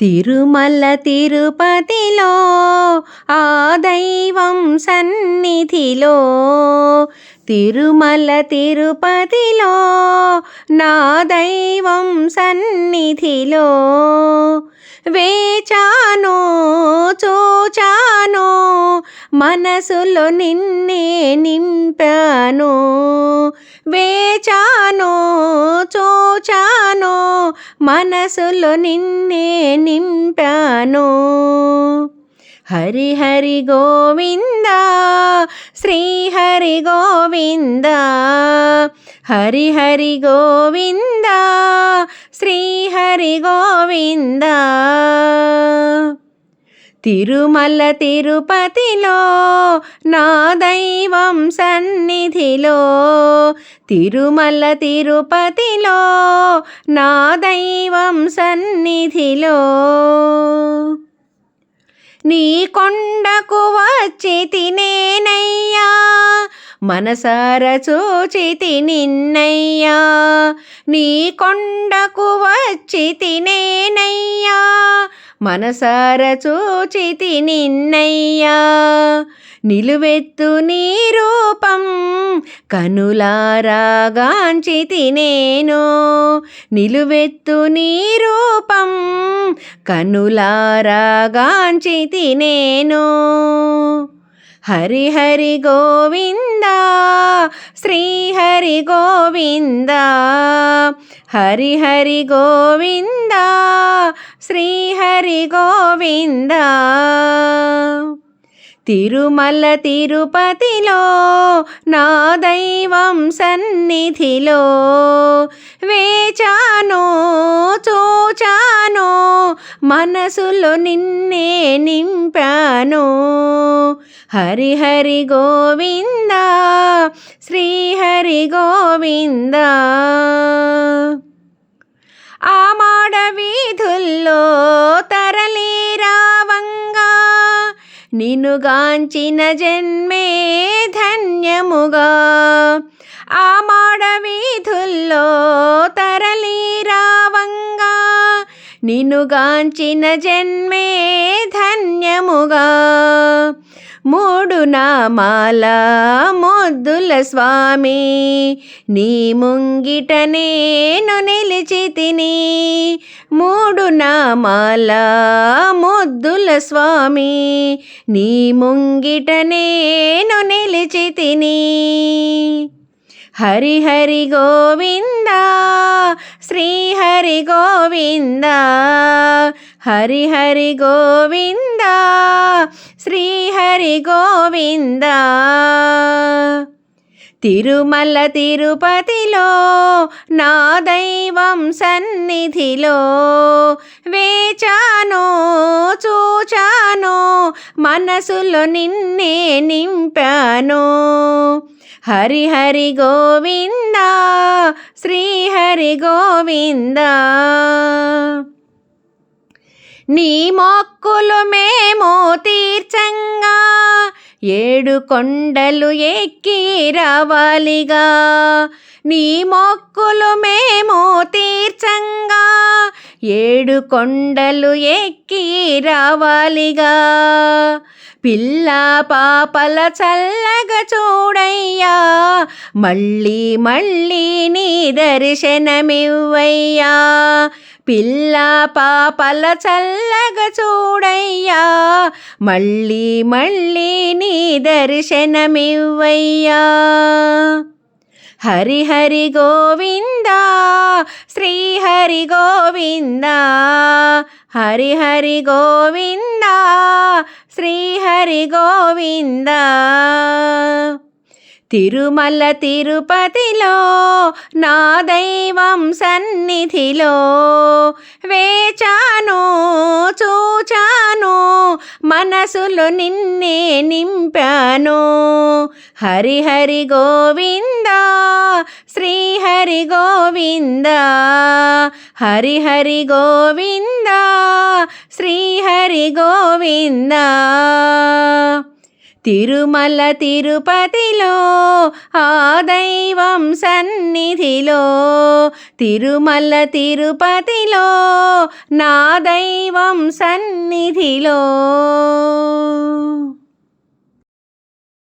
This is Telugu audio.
తిరుమల తిరుపతిలో ఆ దైవం సన్నిధిలో. తిరుమల తిరుపతిలో నా దైవం సన్నిధిలో. వేచానో చూచా మనసులో నిన్నే నింపాను వేచాను చూచాను మనసులో నిన్నే నింపాను. హరి హరి గోవింద శ్రీ హరి గోవింద హరి హరి గోవింద శ్రీ హరి గోవింద. తిరుమల తిరుపతిలో నా దైవం సన్నిధిలో తిరుమల తిరుపతిలో నా దైవం సన్నిధిలో. నీ కొండకు వచ్చి తినేనయ్యా మనసార చూచితి నిన్నయ్యా నీ కొండకు వచ్చి తినేనయ్యా మనసార చూచితి నిన్నయ్యా. నిలువెత్తు నీ రూపం కనులారాగాంచితి నేను. నిలువెత్తు నీ రూపం కనులారాగాంచితి నేను. హరిహరి గోవింద శ్రీహరి గోవింద. హరిహరి గోవింద శ్రీహరి గోవింద తిరుమల తిరుపతిలో నా దైవం సన్నిధిలో వేచాను చూచాను మనసులో నిన్నే నింపాను. హరి హరి గోవింద శ్రీ హరి గోవింద ఆమా మాడ వీధుల్లో తరలి రావంగా నినుగాంచిన జన్మే ధన్యముగా. ఆ మాడవీధుల్లో తరలి రావంగా నినుగాంచిన జన్మే ధన్యముగా. మూడు నామాల మొద్దుల స్వామి. నీ ముంగిట నేను నిలిచి తిని. మూడు నామాల మొద్దుల స్వామి. నీ ముంగిట నేను నిలిచి తిని. హరి హరి గోవింద శ్రీ హరి గోవింద హరి హరి గోవింద శ్రీ హరి గోవింద. తిరుమల తిరుపతిలో నా దైవం సన్నిధిలో వేచానో చూచానో మనసులో నిన్నే నింపానో. హరి హరి గోవింద శ్రీ హరి గోవింద. నీ మొక్కులు మేము తీర్చంగా ఏడు కొండలు ఎక్కి రావాలిగా. నీ మొక్కులు మేము తీర్చంగా ఏడు కొండలు ఎక్కి రావాలిగా. పిల్ల పాపల చల్లగా చూడయ్యా. మళ్ళీ మళ్ళీ నీ దర్శనమివ్వయ్యా. పిల్ల పాపల చల్లగా చూడయ్యా. మళ్ళీ మళ్ళీ నీ దర్శనమివ్వయ్యా. హరి హరి గోవింద శ్రీ హరి గోవింద హరి హరి గోవింద శ్రీ హరి గోవింద తిరుమల తిరుపతిలో నా దైవం సన్నిధిలో వేచాను చూచాను మనసులో నిన్నే నింపాను. హరిహరి గోవింద శ్రీహరి గోవింద. హరిహరి గోవింద శ్రీహరి గోవింద. తిరుమల తిరుపతిలో ఆ దైవం సన్నిధిలో తిరుమల తిరుపతిలో నా దైవం సన్నిధిలో.